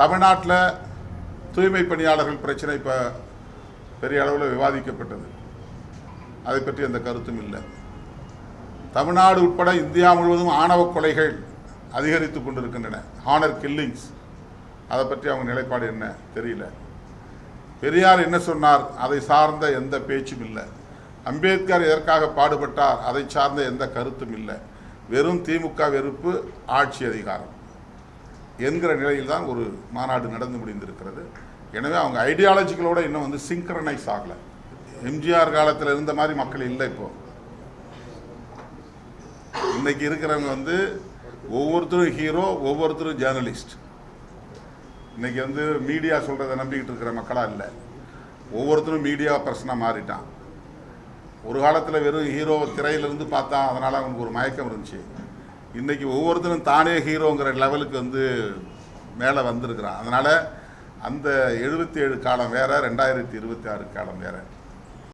தமிழ்நாட்டில் தூய்மை பணியாளர்கள் பிரச்சனை இப்போ பெரிய அளவில் விவாதிக்கப்பட்டது. அதை பற்றி எந்த கருத்தும் இல்லை. தமிழ்நாடு உட்பட இந்தியா முழுவதும் ஆணவ கொலைகள் அதிகரித்து கொண்டிருக்கின்றன. ஹானர் கில்லிங்ஸ் அதை பற்றி அவங்க நிலைப்பாடு என்ன தெரியல. பெரியார் என்ன சொன்னார்? அதை சார்ந்த எந்த பேச்சும் இல்லை. அம்பேத்கர் எதற்காக பாடுபட்டார்? அதை சார்ந்த எந்த கருத்தும் இல்லை. வெறும் திமுக வெறுப்பு ஆட்சி அதிகாரம். என்கிற நிலையில் தான் ஒரு மாநாடு நடந்து முடிந்திருக்கிறது. எனவே அவங்க ஐடியாலஜிக்கலோடு இன்னும் வந்து சிங்க்ரனைஸ் ஆகலை. எம்ஜிஆர் காலத்தில் இருந்த மாதிரி மக்கள் இல்லை இப்போ. இன்னைக்கு இருக்கிறவங்க வந்து ஒவ்வொருத்தரும் ஹீரோ ஒவ்வொருத்தரும் ஜேர்னலிஸ்ட் இன்னைக்கு வந்து மீடியா சொல்கிறத நம்பிக்கிட்டு இருக்கிற மக்களாக இல்லை. ஒவ்வொருத்தரும் மீடியா பர்சனாக மாறிட்டான். ஒரு காலத்தில் வெறும் ஹீரோ திரையிலிருந்து பார்த்தா அதனால் அவனுக்கு ஒரு மயக்கம் இருந்துச்சு. இன்றைக்கி ஒவ்வொருத்தரும் தானே ஹீரோங்கிற லெவலுக்கு வந்து மேலே வந்திருக்கிறான். அதனால் அந்த எழுபத்தி ஏழு காலம் வேறு ரெண்டாயிரத்தி இருபத்தி ஆறு காலம் வேற.